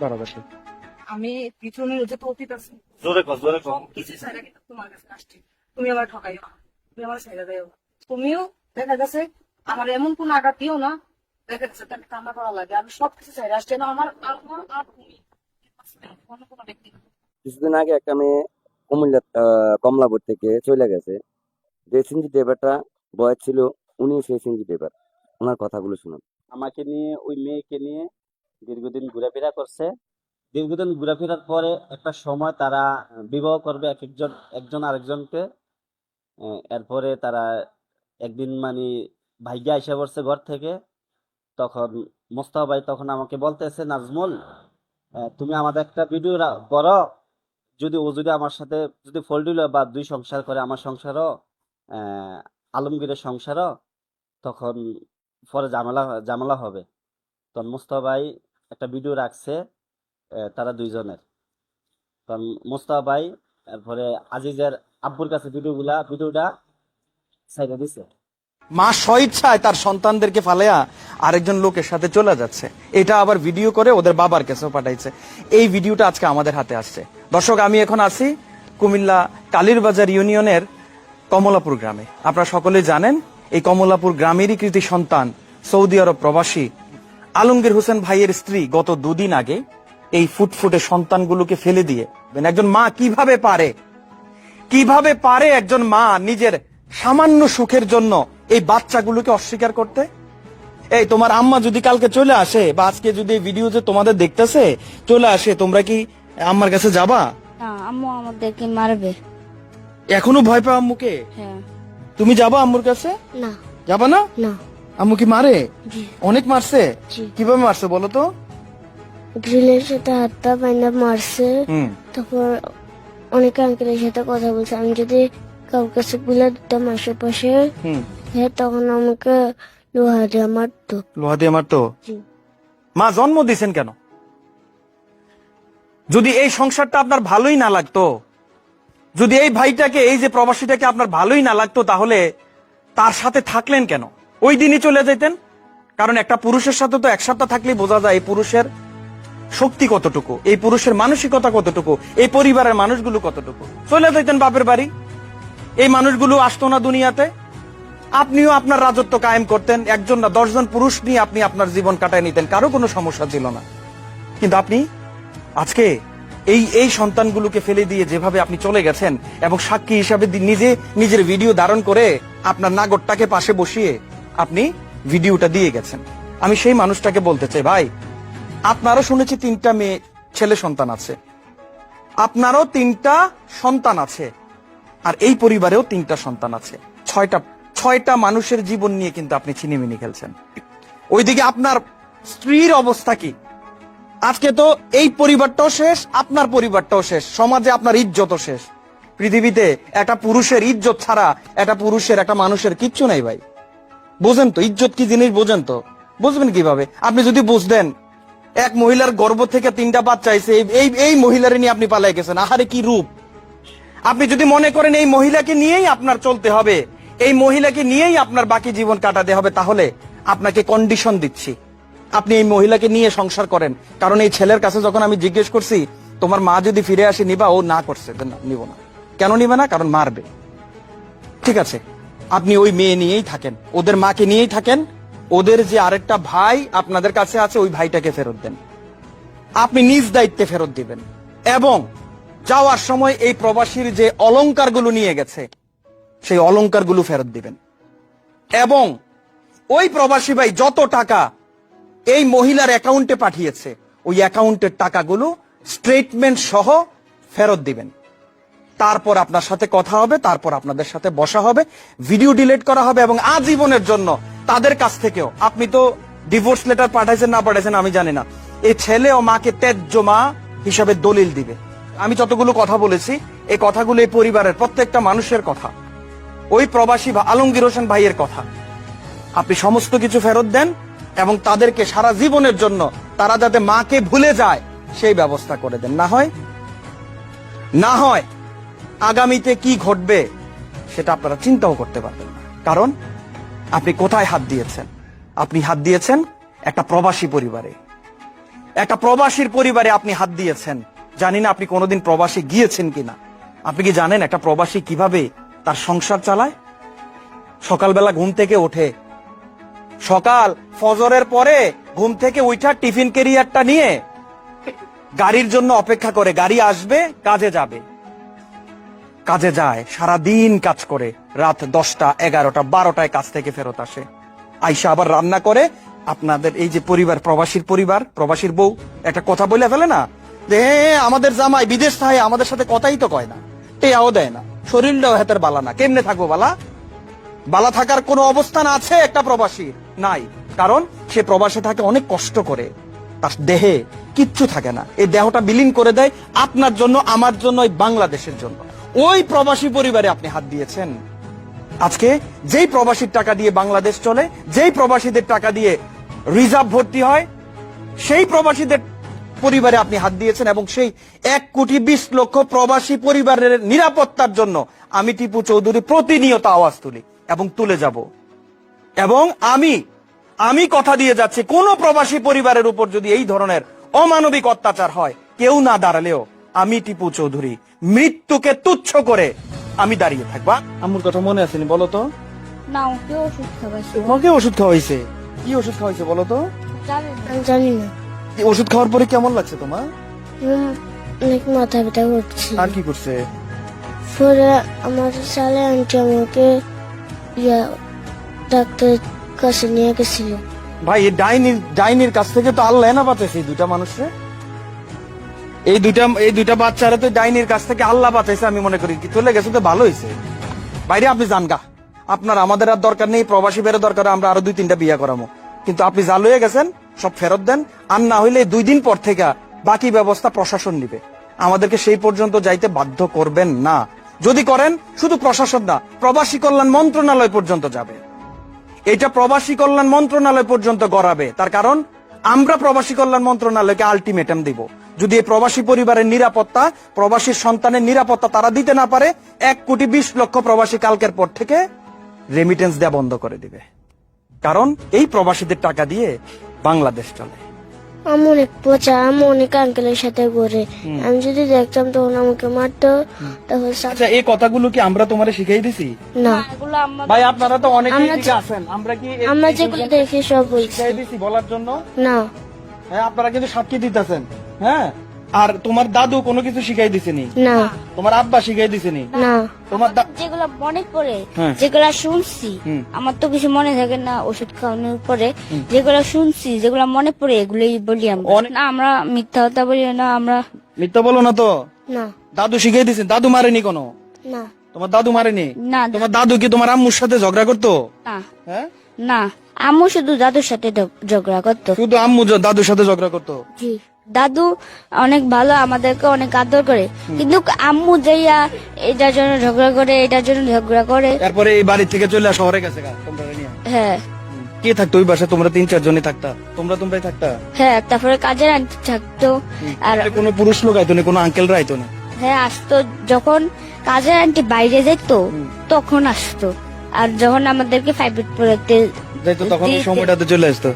দাঁড়াবে আমি যে আছে। জোরে কর জোরে কর কিছু কিন্তু তোমার কাছে আসছি। তুমি আমার ঠকাইও না। তুমি আমার ছাইরা দেও তুমিও দেখা গেছে আমার এমন কোন আঘাত দিও না দেখা গেছে তাকে কান্না করা লাগে। আমি সব কিছু ছাইরা আসছি না আমার আর তুমি অন্য কোনো ব্যক্তি কিছুদিন আগে একটা মেয়ে কুমিল্লা আহ, কমলাপুর থেকে চলে গেছে। যে সিনজি ড্রাইভারটা বয়স ছিল উনি সেই সিনজি ড্রাইভার। ওনার কথাগুলো শুনুন। আমাকে নিয়ে ওই মেয়েকে নিয়ে দীর্ঘদিন ঘোরাফেরা করছে। দীর্ঘদিন ঘোরাফেরার পরে একটা সময় তারা বিবাহ করবে এক একজন একজন আরেকজনকে। এরপরে তারা একদিন মানে ভাইগা এসে পড়ছে ঘর থেকে। তখন মোস্তফা ভাই তখন আমাকে বলতেছে, নাজমুল তুমি আমাদের একটা ভিডিও করো। যদি ও যদি আমার সাথে যদি ফল্ডিল বা দুই সংসার করে আমার সংসারও আলমগীরের সংসারও, তখন পরে ঝামেলা ঝামেলা হবে। তখন মুস্তফা ভাই একটা ভিডিও রাখছে তারা দুইজনের। তখন মুস্তফা ভাই, তারপরে আজিজের আব্বুর কাছে ভিডিওগুলা ভিডিওটা সাইডে দিছে। মা স্বইচ্ছায় তার সন্তানদেরকে ফালেয়া আরেকজন লোকের সাথে চলে যাচ্ছে। এটা আবার ভিডিও করে ওদের বাবার কাছেও পাঠাইছে। এই ভিডিওটা আজকে আমাদের হাতে আসছে। দর্শক, আমি এখন আছি কুমিল্লা কালীরবাজার ইউনিয়নের কমলাপুর গ্রামে। আপনারা সকলে জানেন, এই কমলাপুর গ্রামেরই কৃতি সন্তান সৌদি আরব প্রবাসী আলমগীর হোসেন ভাইয়ের স্ত্রী গত দুদিন আগে এই ফুটফুটে সন্তানগুলোকে ফেলে দিয়ে একজন মা কীভাবে পারে? কীভাবে পারে একজন মা নিজের সামান্য সুখের জন্য এই বাচ্চাগুলোকে অস্বীকার করতে? এই তোমার আম্মা যদি কালকে চলে আসে বা আজকে যদি এই ভিডিও যে তোমাদের দেখতেছে চলে আসে তোমরা কি আম্মার কাছে যাবা? আম্মু আমাদেরকে মারবে। এখনও ভয় পাও আম্মুকে? হ্যাঁ। তুমি যাবা আম্মুর কাছে? না। যাবা না? না। আম্মু কি মারে? অনেক মারছে? কীভাবে মারছে বলো তো? গ্রিলের সাথে হাত পা বাইন্দা মারছে তারপর অনেক আঙ্কেলের সাথে কথা বলছে। আমি যদি কাউর কাছে গুলা দিতাম আশেপাশে হ্যাঁ তখন আমাকে লোহা দিয়ে মারতো। লোহা দিয়ে মারতো? মা জন্ম দিয়েছেন কেন? যদি এই সংসারটা আপনার ভালোই না লাগতো যদি এই ভাইটাকে এই যে প্রবাসীটাকে আপনার ভালোই না লাগতো তাহলে তার সাথে থাকলেন কেন? ওই দিনই চলে যেতেন কারণ একটা পুরুষের সাথে তো এক সপ্তাহ থাকলেই বোঝা যায় এই পুরুষের শক্তি কতটুকু, এই পুরুষের মানসিকতা কতটুকু, এই পরিবারের মানুষগুলো কতটুকু। চলে যেতেন বাপের বাড়ি। এই মানুষগুলো আসতো না দুনিয়াতে। আপনিও আপনার রাজত্ব কায়েম করতেন। একজন না দশজন পুরুষ নিয়ে আপনি আপনার জীবন কাটায় নিতেন। কারও কোনো সমস্যা ছিল না। কিন্তু আপনি আজকে এই এই সন্তানগুলোকে ফেলে দিয়ে যেভাবে আপনি চলে গেছেন এবং সাক্ষী হিসাবে নিজে, নিজের ভিডিও ধারণ করে আপনার নাগরটাকে পাশে বসিয়ে আপনি ভিডিওটা দিয়ে গেছেন। আমি সেই মানুষটাকে বলতে চাই, ভাই, আপনারও শুনেছি তিনটা মেয়ে, ছেলে সন্তান আছে। আপনারও তিনটা সন্তান আছে, আর এই পরিবারেও তিনটা সন্তান আছে। ছয়টা ছয়টা মানুষের জীবন নিয়ে কিন্তু আপনি ছিনিমিনি খেলছেন। ওইদিকে আপনার স্ত্রীর অবস্থা কি? আজকে তো এই পরিবারটাও শেষ, আপনার পরিবারটাও শেষ, সমাজে আপনার ইজ্জতও শেষ। পৃথিবীতে একটা পুরুষের ইজ্জত ছাড়া একটা পুরুষের, একটা মানুষের কিচ্ছু নাই, ভাই। বোঝেন তো, ইজ্জত কি জিনিস বোঝেন তো? বুঝবেন কীভাবে? আপনি যদি বুঝতেন, এক মহিলার গর্ভ থেকে তিনটা বাচ্চা এই- এই এই মহিলারে নিয়ে আপনি পালাই গেছেন, আহারে কি রূপ? আপনি যদি মনে করেন এই মহিলাকে নিয়েই আপনার চলতে হবে, এই মহিলাকে নিয়েই আপনার বাকি জীবন কাটাতে হবে, তাহলে আপনাকে কন্ডিশন দিচ্ছি। আপনি এই মহিলাকে নিয়ে সংসার করেন, কারণ এই ছেলের কাছে যখন আমি জিজ্ঞেস করছি, তোমার মা যদি ফিরে আসে নিবা? ও না করছে নিব না। কেন নিবে না? কারণ মারবে। ঠিক আছে? আপনি ওই মেয়ে নিয়েই থাকেন। ওদের মাকে নিয়েই থাকেন। ওদের যে আরেকটা ভাই আপনাদের কাছে আছে, ওই ভাইটাকে ফেরত দেন। আপনি নিজ দায়িত্বে ফেরত দিবেন। এবং যাওয়ার সময় এই প্রবাসীর যে অলংকারগুলো নিয়ে গেছে, সেই অলংকারগুলো ফেরত দিবেন। এবং ওই প্রবাসী ভাই যত টাকা এই মহিলার অ্যাকাউন্টে পাঠিয়েছে, ওই অ্যাকাউন্টের টাকাগুলো স্টেটমেন্ট সহ ফেরত দিবেন। তারপর আপনার সাথে কথা হবে, তারপর আপনাদের সাথে বসা হবে ভিডিও ডিলিট করা হবে এবং আজীবনের জন্য তাদের কাছ থেকেও, আপনি তো ডিভোর্স লেটার পাঠাইছেন না পাঠাইছেন আমি জানি না এই ছেলে ও মাকে ত্যায্য মা হিসাবে দলিল দিবে। আমি যতগুলো কথা বলেছি এই কথাগুলো এই পরিবারের প্রত্যেকটা মানুষের কথা, ওই প্রবাসী বা আলমগীর হোসেন ভাইয়ের কথা। আপনি সমস্ত কিছু ফেরত দেন এবং তাদেরকে সারা জীবনের জন্য তারা যাতে মাকে ভুলে যায়, সেই ব্যবস্থা করে দেন। না হয় না হয় আগামীতে কি ঘটবে সেটা আপনারা চিন্তাও করতে পারবেন কারণ আপনি কোথায় হাত দিয়েছেন? আপনি হাত দিয়েছেন একটা প্রবাসী পরিবারে। একটা প্রবাসীর পরিবারে আপনি হাত দিয়েছেন। জানি না আপনি কোনোদিন প্রবাসী গিয়েছেন কিনা। আপনি কি জানেন একটা প্রবাসী কীভাবে তার সংসার চালায়? সকালবেলা ঘুম থেকে ওঠে। সকাল ফজরের পরে ঘুম থেকে উঠা টিফিন কেরিয়ারটা নিয়ে গাড়ির জন্য অপেক্ষা করে, গাড়ি আসবে, কাজে যাবে। কাজে যায় সারা দিন কাজ করে, রাত দশটা, এগারোটা, বারোটায় কাজ থেকে ফেরত আসে। আইসা আবার রান্না করে, আপনাদের এই যে পরিবার, প্রবাসীর পরিবার, প্রবাসীর বউ, একটা কথা বলে ফেলে না? যে আমাদের জামাই বিদেশ থাকে, আমাদের সাথে কথাই তো কয় না, টেয়াও দেয় না, শরীরটাও হাতের বালা না, কেমনে থাকব বালা? বালা থাকার কোনো অবস্থান আছে একটা প্রবাসী নাই, কারণ সে প্রবাসে থাকে অনেক কষ্ট করে, তার দেহে কিচ্ছু থাকে না, এই দেহটা বিলীন করে দেয় আপনার জন্য, আমার জন্য বাংলাদেশের জন্য। ওই প্রবাসী পরিবারে আপনি হাত দিয়েছেন। আজকে যেই প্রবাসীর টাকা দিয়ে বাংলাদেশ চলে, যেই প্রবাসীদের টাকা দিয়ে রিজার্ভ ভর্তি হয়, সেই প্রবাসীদের পরিবারে আপনি হাত দিয়েছেন এবং সেই এক কোটি বিশ লক্ষ প্রবাসী পরিবারের নিরাপত্তার জন্য আমি টিপু চৌধুরী প্রতিনিয়ত আওয়াজ তুলি এবং তুলে যাব। এবং আমি আমি কথা দিয়ে যাচ্ছি, কোন প্রবাসী পরিবারের উপর যদি এই ধরনের অমানবিক অত্যাচার হয়, কেউ না দাঁড়ালেও আমি টিপু চৌধুরী। মৃত্যুকে তুচ্ছ করে আমি দাঁড়িয়ে থাকবা। আমার কথা মনে আসেনি বলো তো? না ওকে ওষুধ খাওয়াইছে। তোমাকে ওষুধ খাওয়াইছে? কি ওষুধ খাওয়াইছে বলো তো? জানি না। ওষুধ খাওয়ার পরে কেমন লাগছে তোমার? অনেক মাথা ব্যথা করছে। আর কি করছে? পরে আমার সালে আন্টি আমাকে ইয়া ডাক্তারের কাছে নিয়ে গেছিল। ভাই এই ডাইনির ডাইনির কাছ থেকে তো আল্লাহ না বাঁচাইছে দুটা দুইটা মানুষরে। এই দুইটা এই দুইটা বাচ্চারা তো ডাইনির কাছ থেকে আল্লাহ বাঁচাইছে আমি মনে করি। চলে গেছে তো ভালো হয়েছে বাইরে আপনি যান গা। আপনার আমাদের আর দরকার নেই, প্রবাসী বেরো দরকার, আমরা আরও দুই, তিনটা বিয়ে করামো। কিন্তু আপনি জাল হয়ে গেছেন, সব ফেরত দেন। আর না হইলে দুই দিন পর থেকে বাকি ব্যবস্থা প্রশাসন নিবে। আমাদেরকে সেই পর্যন্ত যাইতে বাধ্য করবেন না। যদি করেন, শুধু প্রশাসন না, প্রবাসী কল্যাণ মন্ত্রণালয় পর্যন্ত যাবে। এটা প্রবাসী কল্যাণ মন্ত্রণালয় পর্যন্ত গড়াবে। তার কারণ, আমরা প্রবাসী কল্যাণ মন্ত্রণালয়কে আলটিমেটাম দিব। যদি এই প্রবাসী পরিবারের নিরাপত্তা প্রবাসী সন্তানের নিরাপত্তা তারা দিতে না পারে এক কোটি বিশ লক্ষ প্রবাসী কালকের পর থেকে রেমিটেন্স দেওয়া বন্ধ করে দিবে। কারণ এই প্রবাসীদের টাকা দিয়ে বাংলাদেশ চলে। আমি অনেক পচা আমি অনেক আঙ্কেলের সাথে ঘুরে। আমি যদি দেখতাম তখন আমাকে মারতো তখন আচ্ছা এই কথাগুলো কি আমরা তোমারে শিখাই দিছি? না। ভাই আপনারা তো দিকে আছেন। আমরা কি আমরা যেগুলো দেখি সব বলছি। বলার জন্য? না। হ্যাঁ আপনারা কিন্তু সাক্ষী দিতেছেন। হ্যাঁ? আর তোমার দাদু কোনো কিছু শিখাই দিছেনি? না। তোমার আব্বা শিখাই দিছেনি? না। তোমার যেগুলো মনে পড়ে হ্যাঁ। যেগুলো শুনছি আমার তো কিছু মনে থাকে না ওষুধ খাওয়ানোর পরে। যেগুলো শুনছি যেগুলো মনে পড়ে এগুলোই বলি আমরা। না আমরা মিথ্যা কথা বলি না আমরা মিথ্যা বলো না তো। না। দাদু শিখাই দিছেন দাদু মারেনি কোনো? না। তোমার দাদু মারেনি? না তোমার দাদু কি তোমার আম্মুর সাথে ঝগড়া করতো? না। হ্যাঁ? না আম্মু শুধু দাদুর সাথে ঝগড়া করতো। শুধু আম্মু দাদুর সাথে ঝগড়া করতো? জি। দাদু অনেক ভালো আমাদেরকে অনেক আদর করে। কিন্তু আম্মু যাইয়া এটার জন্য ঝগড়া করে এটার জন্য ঝগড়া করে। তারপরে এই বাড়ি থেকে চলে শহরে গেছে হ্যাঁ। কে থাকতো ওই বাসায়? তোমরা তিন চারজনই থাকতা। তোমরা তোমরাই থাকতা? হ্যাঁ তারপরে কাজের আন্টি থাকতো। আর কোনো পুরুষ লোক আইতো না কোনো আঙ্কেল আইতো না? হ্যাঁ আসতো। যখন কাজের আন্টি বাইরে যেত তখন আসতো। আর যখন আমাদেরকে ফাইভ পড়াতে যাইতো তখন সময়টাতে চলে আসতো।